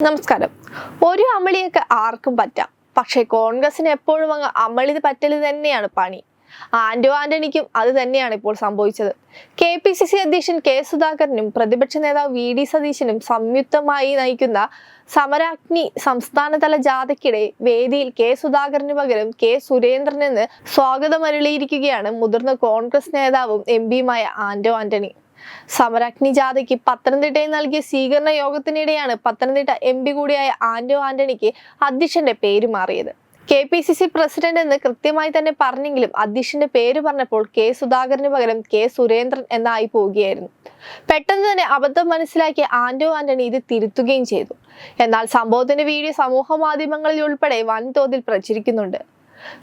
നമസ്കാരം. ഒരു അമളിയൊക്കെ ആർക്കും പറ്റാം. പക്ഷേ കോൺഗ്രസിന് എപ്പോഴും അങ്ങ് അമളി പറ്റൽ തന്നെയാണ് പണി. ആന്റോ ആന്റണിക്കും അത് തന്നെയാണ് ഇപ്പോൾ സംഭവിച്ചത്. കെ പി സി സി അധ്യക്ഷൻ കെ സുധാകരനും പ്രതിപക്ഷ നേതാവ് വി ഡി സതീശനും സംയുക്തമായി നയിക്കുന്ന സമരാഗ്നി സംസ്ഥാനതല ജാഥയ്ക്കിടെ വേദിയിൽ കെ സുധാകരന് പകരം കെ സുരേന്ദ്രനെന്ന് സ്വാഗതമരുളിയിരിക്കുകയാണ് മുതിർന്ന കോൺഗ്രസ് നേതാവും എം പിയുമായ ആന്റോ ആന്റണി. സമരാഗ്നി ജാഥയ്ക്ക് പത്തനംതിട്ടയിൽ നൽകിയ സ്വീകരണ യോഗത്തിനിടെയാണ് പത്തനംതിട്ട എം പി കൂടിയായ ആന്റോ ആന്റണിക്ക് അധ്യക്ഷന്റെ പേര് മാറിയത്. K P C C president എന്ന് കൃത്യമായി തന്നെ പറഞ്ഞെങ്കിലും അധ്യക്ഷന്റെ പേര് പറഞ്ഞപ്പോൾ കെ സുധാകരന് പകരം കെ സുരേന്ദ്രൻ എന്നായി പോവുകയായിരുന്നു. പെട്ടെന്ന് തന്നെ അബദ്ധം മനസ്സിലാക്കിയ ആന്റോ ആന്റണി ഇത് തിരുത്തുകയും ചെയ്തു. എന്നാൽ സംഭവത്തിന്റെ വീഡിയോ സമൂഹ മാധ്യമങ്ങളിൽ ഉൾപ്പെടെ വൻതോതിൽ പ്രചരിക്കുന്നുണ്ട്.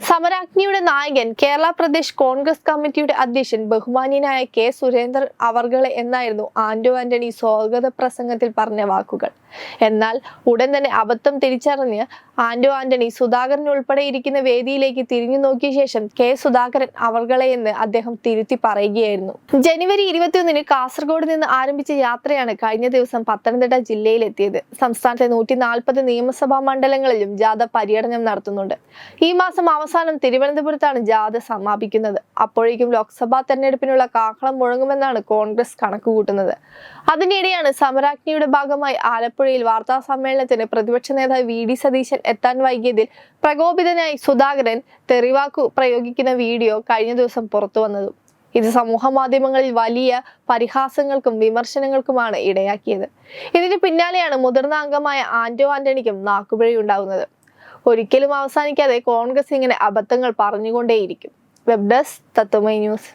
സമരാഗ്നിയുടെ നായകൻ കേരള പ്രദേശ് കോൺഗ്രസ് കമ്മിറ്റിയുടെ അധ്യക്ഷൻ ബഹുമാന്യനായ കെ സുരേന്ദ്രൻ അവർഗളെ എന്നായിരുന്നു ആന്റോ ആന്റണി സ്വാഗത പ്രസംഗത്തിൽ പറഞ്ഞ വാക്കുകൾ. എന്നാൽ ഉടൻ തന്നെ അബദ്ധം തിരിച്ചറിഞ്ഞ് ആന്റോ ആന്റണി സുധാകരൻ ഉൾപ്പെടെ ഇരിക്കുന്ന വേദിയിലേക്ക് തിരിഞ്ഞു നോക്കിയ ശേഷം കെ സുധാകരൻ അവർകളെ എന്ന് അദ്ദേഹം തിരുത്തി പറയുകയായിരുന്നു. ജനുവരി ഇരുപത്തിയൊന്നിന് കാസർഗോഡ് നിന്ന് ആരംഭിച്ച യാത്രയാണ് കഴിഞ്ഞ ദിവസം പത്തനംതിട്ട ജില്ലയിലെത്തിയത്. സംസ്ഥാനത്തെ നൂറ്റി നാൽപ്പത് നിയമസഭാ മണ്ഡലങ്ങളിലും ജാഥ പര്യടനം നടത്തുന്നുണ്ട്. ഈ മാസം അവസാനം തിരുവനന്തപുരത്താണ് ജാഥ സമാപിക്കുന്നത്. അപ്പോഴേക്കും ലോക്സഭാ തെരഞ്ഞെടുപ്പിനുള്ള കാഹളം മുഴങ്ങുമെന്നാണ് കോൺഗ്രസ് കണക്കുകൂട്ടുന്നത്. അതിനിടെയാണ് സമരാജ്ഞിയുടെ ഭാഗമായി ആലപ്പുഴയിൽ വാർത്താ സമ്മേളനത്തിന് പ്രതിപക്ഷ നേതാവ് വി ഡി സതീശൻ എത്താൻ വൈകിയതിൽ പ്രകോപിതനായി സുധാകരൻ തെറിവാക്കു പ്രയോഗിക്കുന്ന വീഡിയോ കഴിഞ്ഞ ദിവസം പുറത്തു വന്നതും. ഇത് സമൂഹ മാധ്യമങ്ങളിൽ വലിയ പരിഹാസങ്ങൾക്കും വിമർശനങ്ങൾക്കുമാണ് ഇടയാക്കിയത്. ഇതിന് പിന്നാലെയാണ് മുതിർന്ന അംഗമായ ആന്റോ ആന്റണിക്കും നാക്കുപിഴയുണ്ടാകുന്നത് ഒരിക്കലും അവസാനിക്കാതെ കോൺഗ്രസ് ഇങ്ങനെ അബദ്ധങ്ങൾ പറഞ്ഞുകൊണ്ടേയിരിക്കും. Web desk Tatwamayi news.